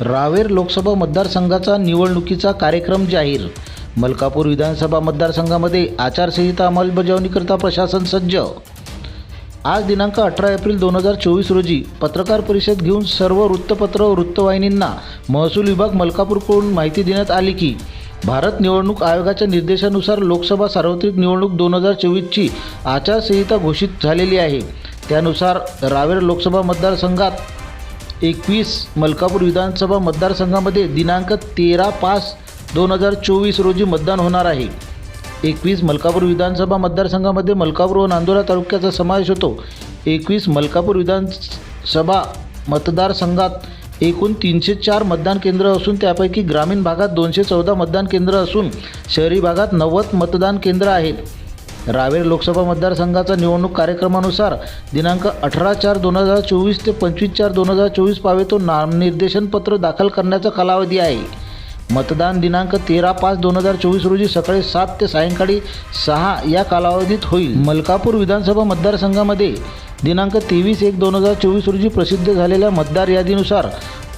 रावेर लोकसभा मतदारसंघाचा निवडणुकीचा कार्यक्रम जाहीर. मलकापूर विधानसभा मतदारसंघामध्ये आचारसंहिता अंमलबजावणीकरता प्रशासन सज्ज. आज दिनांक अठरा एप्रिल दोन हजार चोवीस रोजी पत्रकार परिषद घेऊन सर्व वृत्तपत्र व वृत्तवाहिनींना महसूल विभाग मलकापूरकडून माहिती देण्यात आली की भारत निवडणूक आयोगाच्या निर्देशानुसार लोकसभा सार्वत्रिक निवडणूक दोन हजार चोवीसची आचारसंहिता घोषित झालेली आहे. त्यानुसार रावेर लोकसभा मतदारसंघात एकवीस मलकापूर विधानसभा मतदारसंघामध्ये दिनांक तेरा पाच दोन हजार चोवीस रोजी मतदान होणार आहे. एकवीस मलकापूर विधानसभा मतदारसंघामध्ये मलकापूर व नांदुरा तालुक्याचा समावेश होतो. एकवीस मलकापूर विधानसभा मतदारसंघात एकूण तीनशे चार मतदान केंद्र असून त्यापैकी ग्रामीण भागात दोनशे चौदा मतदान केंद्र असून शहरी भागात नव्वद मतदान केंद्र आहेत. रावेर लोकसभा मतदारसंघाचा निवडणूक कार्यक्रमानुसार दिनांक अठरा चार दोन हजार चोवीस ते पंचवीस चार दोन हजार चोवीस पावे तो नामनिर्देशनपत्र दाखल करण्याचा कालावधी आहे. मतदान दिनांक तेरा पाच दोन हजार चोवीस रोजी सकाळी सात ते सायंकाळी सहा या कालावधीत होईल. मलकापूर विधानसभा मतदारसंघामध्ये दिनांक तेवीस एक दोन हजार चोवीस रोजी प्रसिद्ध झालेल्या मतदार यादीनुसार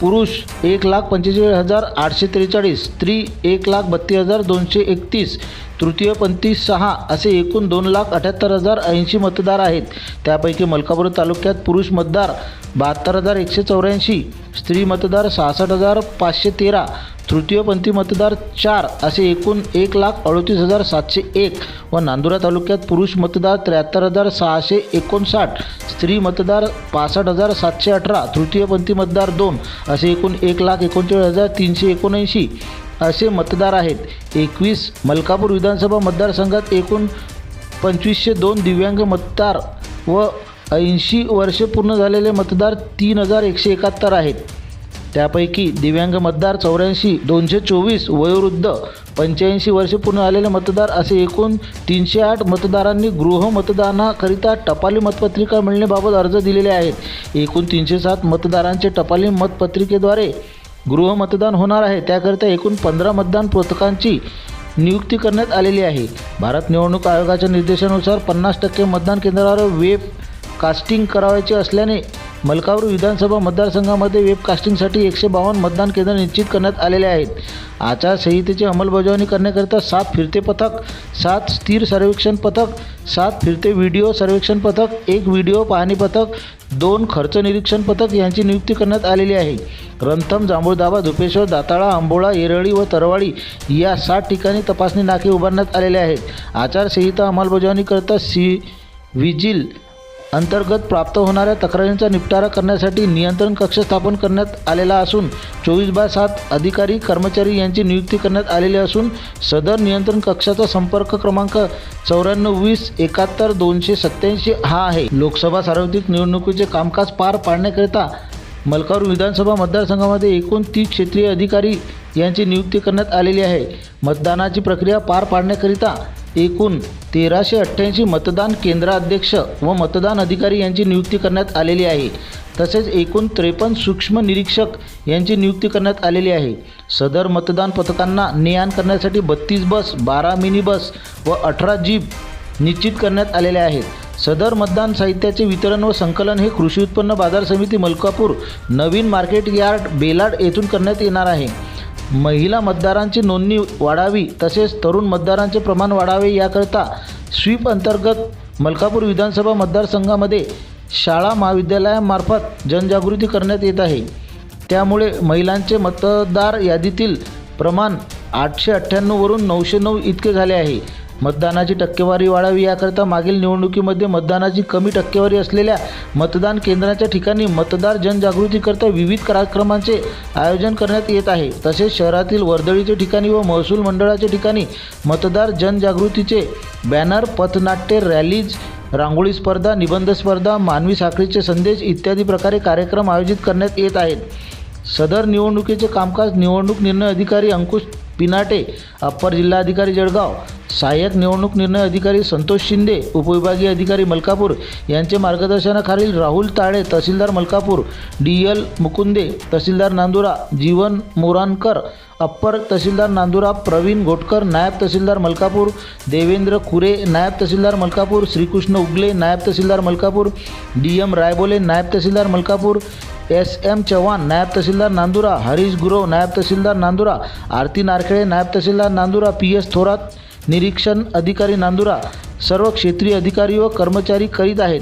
पुरुष एक लाख पंचेचाळीस हजार आठशे त्रेचाळीस स्त्री एक लाख बत्तीस हजार दोनशे एकतीस तृतीयपंथी सहा असे एकूण दोन लाख अठ्याहत्तर हजार ऐंशी मतदार आहेत. त्यापैकी मलकापूर तालुक्यात पुरुष मतदार बहात्तर हजार एकशे चौऱ्याऐंशी स्त्री मतदार सहासष्ट हजार पाचशे तेरा तृतीयपंथी मतदार चार असे एकूण एक लाख अडतीस हजार सातशे एक व नांदुरा तालुक्यात पुरुष मतदार त्र्याहत्तर हजार सहाशे एकोणसाठ स्त्री मतदार पासष्ट हजार सातशे अठरा तृतीयपंथी मतदार दोन असे एकूण एक लाख एकोणचाळीस हजार तीनशे एकोणऐंशी असे मतदार आहेत. एकवीस मलकापूर विधानसभा मतदारसंघात एकूण पंचवीसशे दोन दिव्यांग मतदार व ऐंशी वर्षे पूर्ण झालेले मतदार तीन हजार एकशे एकाहत्तर आहेत. त्यापैकी दिव्यांग मतदार चौऱ्याऐंशी दोनशे चोवीस वयोवृद्ध पंच्याऐंशी वर्षे पूर्ण आलेले मतदार असे एकूण तीनशे आठ मतदारांनी गृहमतदानाकरिता टपाली मतपत्रिका मिळण्याबाबत अर्ज दिलेले आहेत. एकूण तीनशे सात मतदारांचे टपाली मतपत्रिकेद्वारे गृहमतदान होणार आहे. त्याकरिता एकूण पंधरा मतदान पथकांची नियुक्ती करण्यात आलेली आहे. भारत निवडणूक आयोगाच्या निर्देशानुसार पन्नास टक्के मतदान केंद्रावर वेब कास्टिंग करावायचे असल्याने मलकापूर विधानसभा मतदारसंघामध्ये वेबकास्टिंगसाठी एकशे बावन्न मतदान केंद्र निश्चित करण्यात आलेले आहेत. आचारसंहितेची अंमलबजावणी करण्याकरिता सात फिरते पथक सात स्थिर सर्वेक्षण पथक सात फिरते व्हिडिओ सर्वेक्षण पथक एक व्हिडिओ पाहणी पथक दोन खर्च निरीक्षण पथक यांची नियुक्ती करण्यात आलेली आहे. रंथम जांभूळदाबा धुपेश्वर दाताळा आंबोळा येरळी व तरवाडी या सात ठिकाणी तपासणी नाके उभारण्यात आलेले आहेत. आचारसंहिता अंमलबजावणीकरिता सी विजिल अंतर्गत प्राप्त होणाऱ्या तक्रारींचा निपटारा करण्यासाठी नियंत्रण कक्ष स्थापन करण्यात आलेला असून चोवीस बाय सात अधिकारी कर्मचारी यांची नियुक्ती करण्यात आलेली असून सदर नियंत्रण कक्षाचा संपर्क क्रमांक चौऱ्याण्णव वीस एकाहत्तर दोनशे सत्याऐंशी हा आहे. लोकसभा सार्वत्रिक निवडणुकीचे कामकाज पार पाडण्याकरिता मलकापूर विधानसभा मतदारसंघामध्ये एकूण तीस क्षेत्रीय अधिकारी यांची नियुक्ती करण्यात आलेली आहे. मतदानाची प्रक्रिया पार पाडण्याकरिता एकूण तेराशे अठ्ठ्याऐंशी मतदान केंद्राध्यक्ष व मतदान अधिकारी यांची नियुक्ती करण्यात आलेली आहे. तसेच एकूण त्रेपन्न सूक्ष्म निरीक्षक यांची नियुक्ती करण्यात आलेली आहे. सदर मतदान पथकांना ने आण करण्यासाठी बत्तीस बस बारा मिनी बस व अठरा जीप निश्चित करण्यात आलेल्या आहेत. सदर मतदान साहित्याचे वितरण व संकलन हे कृषी उत्पन्न बाजार समिती मलकापूर नवीन मार्केट यार्ड बेलाड येथून करण्यात येणार आहे. महिला मतदारांची नोंदणी वाढावी तसेच तरुण मतदारांचे प्रमाण वाढावे याकरता स्वीप अंतर्गत मलकापूर विधानसभा मतदारसंघामध्ये शाळा महाविद्यालयामार्फत जनजागृती करण्यात येत आहे. त्यामुळे महिलांचे मतदार यादीतील प्रमाण आठशे अठ्ठ्याण्णववरून नऊशे नऊ इतके झाले आहे. मतदानाची टक्केवारी वाढावी याकरता मागील निवडणुकीमध्ये मतदानाची कमी टक्केवारी असलेल्या मतदान केंद्राच्या ठिकाणी मतदार जनजागृतीकरता विविध कार्यक्रमांचे आयोजन करण्यात येत आहे. तसेच शहरातील वर्दळीच्या ठिकाणी व महसूल मंडळाच्या ठिकाणी मतदार जनजागृतीचे बॅनर पथनाट्य रॅलीज रांगोळी स्पर्धा निबंध स्पर्धा मानवी साखळीचे संदेश इत्यादी प्रकारे कार्यक्रम आयोजित करण्यात येत आहेत. सदर निवडणुकीचे कामकाज निवडणूक निर्णय अधिकारी अंकुश पिनाटे अप्पर जिल्हाधिकारी जळगाव सहाय्यक निवडणूक निर्णय अधिकारी संतोष शिंदे उपविभागीय अधिकारी मलकापूर यांचे मार्गदर्शनाखालील राहुल ताळे तहसीलदार मलकापूर डी एल मुकुंदे तहसीलदार नांदुरा जीवन मोरानकर अप्पर तहसीलदार नांदुरा प्रवीण घोटकर नायब तहसीलदार मलकापूर देवेंद्र खुरे नायब तहसीलदार मलकापूर श्रीकृष्ण उगले नायब तहसीलदार मलकापूर डी एम रायबोले नायब तहसीलदार मलकापूर एस एम चव्हाण नायब तहसीलदार नांदुरा हरीश गुरव नायब तहसीलदार नांदुरा आरती नारखेळे नायब तहसीलदार नांदुरा पी एस थोरात निरीक्षण अधिकारी नांदुरा सर्व क्षेत्रीय अधिकारी व कर्मचारी करीत आहेत.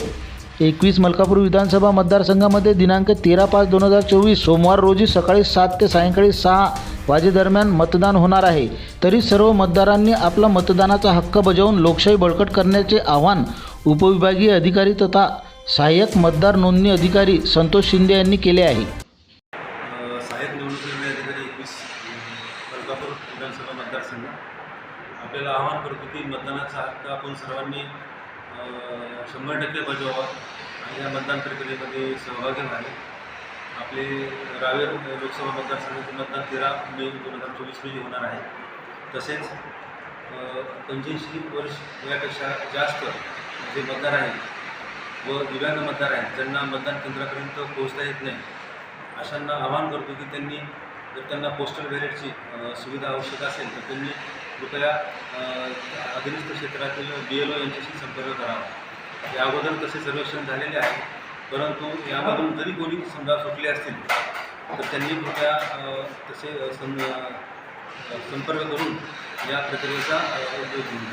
एकवीस मलकापूर विधानसभा मतदारसंघामध्ये दिनांक तेरा पाच दोन हजार चोवीस सोमवार रोजी सकाळी सात ते सायंकाळी सहा वाजेदरम्यान मतदान होणार आहे. तरी सर्व मतदारांनी आपला मतदानाचा हक्क बजावून लोकशाही बळकट करण्याचे आव्हान उपविभागीय अधिकारी तथा सहाय्यक मतदार नोंदणी अधिकारी संतोष शिंदे यांनी केले आहे अ, सहाय्यक निवडणूक निर्णय अधिकारी एकवीस मलकापूर विधानसभा मतदारसंघ आपल्याला आवाहन करतो की मतदानाचा हक्क आपण सर्वांनी शंभर टक्के बजावा आणि या मतदान प्रक्रियेमध्ये सहभागी व्हावे. आपले रावेर लोकसभा मतदारसंघाचे मतदान तेरा मे दोन हजार चोवीस रोजी होणार आहे. तसेच पंच्याऐंशी वर्ष यापेक्षा जास्त जे मतदार आहेत व दिव्यांग मतदार आहेत ज्यांना मतदान केंद्रापर्यंत पोहोचता येत नाही अशांना आवाहन करतो की त्यांनी जर त्यांना पोस्टल बॅलेटची सुविधा आवश्यक असेल तर त्यांनी कृपया अ, अधीनस्थ क्षेत्रातील बी एल ओ यांच्याशी संपर्क करावा. या अगोदर तसे सर्वेक्षण झालेले आहे परंतु यामधून जरी कोणी समजा सुटले असतील तर त्यांनी कृपया तसे सं संपर्क करून या प्रक्रियेचा उपयोग घेऊन